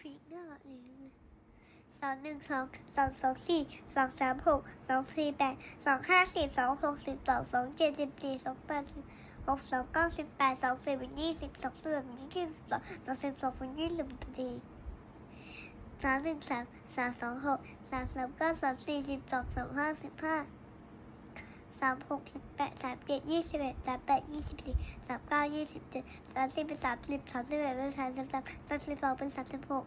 ผิดหน้าเองสองหนึ่งสองสองสองสี่สองสามหกสองสี่แปดสองห้าสิบสองหกสิบสองสองเจ็ดสิบสี่สองแปดหกสองเก้าสิบแปดสองสิบเป็นยี่สิบสองสิบเป็นยี่สิบสองสองสิบสองเป็นยี่สิบสี่สามหนึ่งสามสามสองหกสามสามเก้าสามสี่สิบสองสามห้าสิบห้าามหกสิบแปดสามเจ็ดยี่สิบเอ็ดสามแปดยี่สิบสี่สามเก้ายี่สิบเจ็ดสามสิบเป็นสามสิบสามสิบเอ็ดเป็นสามสิบสามสามสิบสองเป็นสามสิบหก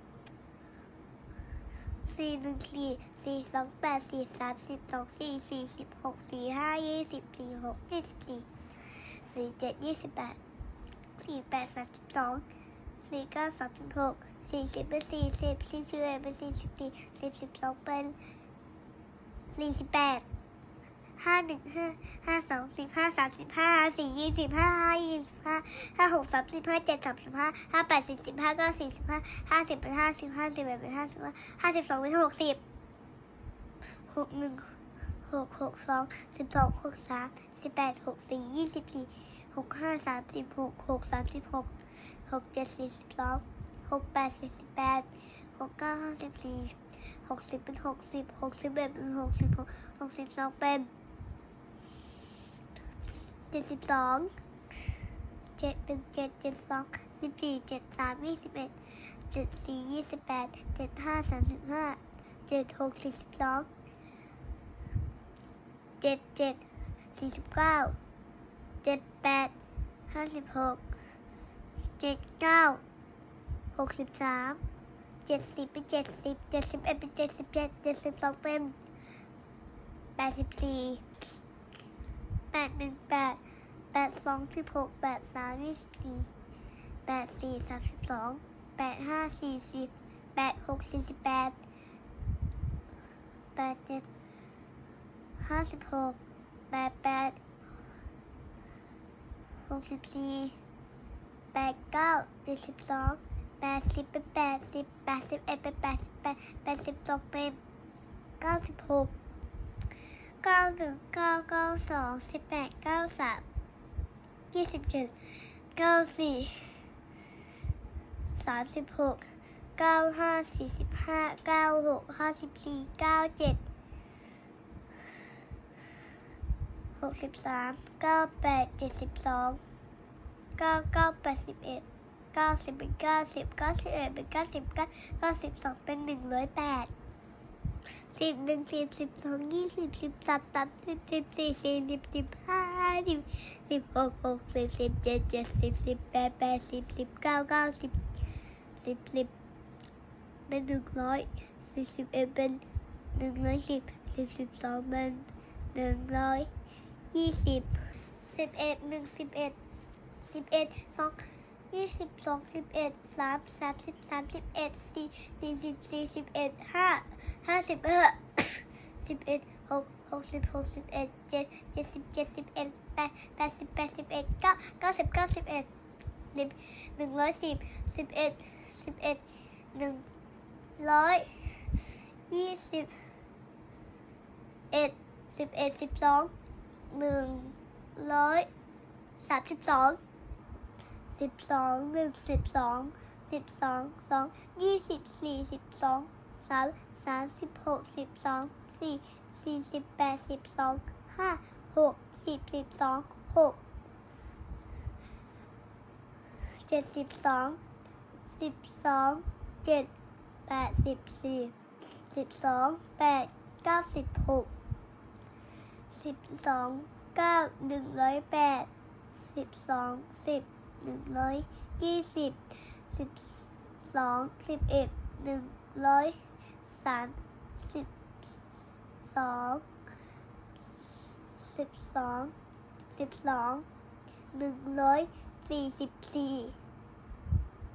สี่หนึ่งสี่สี่สองแปดสี่สามสิบสองสี่สี่สิบหกสี่ห้ายี่สิบสี่หกยี่สิบสี่สี่เจ็ดยี่สิบแปดสี่แปดสามสิบสองสี่เก้าสามสิบหกสี่สิบเป็นสี่สิบสี่สิบเอ็ดเป็นสี่สิบสี่สี่สิบสองเป็นสี่สิบแปด ห้าหนึ่งห้าห้าสองสิบห้าสามสิบห้าห้าสี่ยี่สิบห้าห้ายี่สิบห้าห้าหกสามสิบห้าเจ็ดสามสิบห้าห้าแปดสี่สิบห้าเก้าสี่สิบห้าห้าสิบเป็นห้าสิบห้าสิบเอ็ดเป็นห้าสิบห้าห้าสิบสองเป็นหกสิบหกหนึ่งหกหกสองสิบสองหกสามสิบแปดหกสี่ยี่สิบสี่หกห้าสามสิบหกหกสามสิบหกหกเจ็ดสี่สิบสองหกแปดสี่สิบแปดหกเก้าห้าสิบสี่หกสิบเป็นหกสิบหกสิบเอ็ดเป็นหกสิบหกหกสิบสองเป็น จ็ดสิบสองเจ็ดหนึ่งเจ็ดเจ็ดสองสิบสี่เจ็ดสามยี่สิบเอ็ดเจ็ดสี่ยี่สิบแปดเจ็ดห้าสามสิบห้าเจ็ดหกสี่สิบสองเจ็ดเจ็ดสี่สิบเก้าเจ็ดแปดห้าสิบหกเจ็ดเก้าหกสิบสามเจ็ดสิบเป็นเจ็ดสิบเจ็ดสิบเอ็ดเป็นเจ็ดสิบเจ็ดเจ็ดสิบสองเป็นแปดสิบสี่แปดหนึ่งแปด ปดสองสิบหกแปดสามยี่สิบสี่แปดสี่สามสิบสองแปดห้าสี่สิบแปดหกสี่สิบแปดแปดเจ็ดห้าสิบหกแปดแปดหกสิบสี่แปดเก้าเจ็ดสิบสองแปดสิบเป็นแปดสิบแปดสิบเอ็ดเป็นแปดสิบแปดแปดสิบสองเป็นเก้าสิบหกเก้าหนึ่งเก้าเก้าสองสิบแปดเก้าสาม ยี่สิบเจ็ดเก้าสี่สามสิบหกเก้าห้าสี่สิบห้าเก้าหกห้าสิบสี่เก้าเจ็ดหกสิบสามเก้าแปดเจ็ดสิบสองเก้าเก้าแปดสิบเอ็ดเก้าสิบเป็นเก้าสิบเก้าสิบเอ็ดเป็นเก้าสิบเก้าเก้าสิบสองเป็นหนึ่งร้อยแปด สิบหนึ่งสิบสิบสองยี่สิบสิบสามสามสิบสิบสี่สี่สิบสิบห้าสิบสิบหกหกสิบสิบเจ็ดเจ็ดสิบสิบแปดแปดสิบสิบเก้าเก้าสิบสิบสิบเป็นหนึ่งร้อยสี่สิบเอ็ดเป็นหนึ่งร้อยสิบสิบสิบสองเป็นหนึ่งร้อยยี่สิบสิบเอ็ดหนึ่งสิบเอ็ดสิบเอ็ดสองยี่สิบสองสิบเอ็ดสามสามสิบสามสิบเอ็ดสี่สี่สิบสี่สิบเอ็ดห้า ห้าสิบเอ็ดสิบเอ็ดหกหกสิบหกสิบเอ็ดเจ็ดเจ็ดสิบเจ็ดสิบเอ็ดแปดแปดสิบแปดสิบเอ็ดเก้าเก้าสิบเก้าสิบเอ็ดสิบหนึ่งร้อยสิบสิบเอ็ดสิบเอ็ดหนึ่งร้อยยี่สิบเอ็ดสิบเอ็ดสิบสองหนึ่งร้อยสามสิบสองสิบสองหนึ่งสิบสองสิบสองสองยี่สิบสี่สิบสอง สามสามสิบหกสิบสองสี่สี่สิบแปดสิบสองห้าหกสิบสิบสองหกเจ็ดสิบสองสิบสองเจ็ดแปดสิบสี่สิบสองแปดเก้าสิบหกสิบสองเก้าหนึ่งร้อยแปดสิบสองสิบหนึ่งร้อยยี่สิบสิบสองสิบเอ็ดหนึ่งร้อย สามสิบสองสิบสองสิบสองหนึ่งร้อยสี่สิบสี่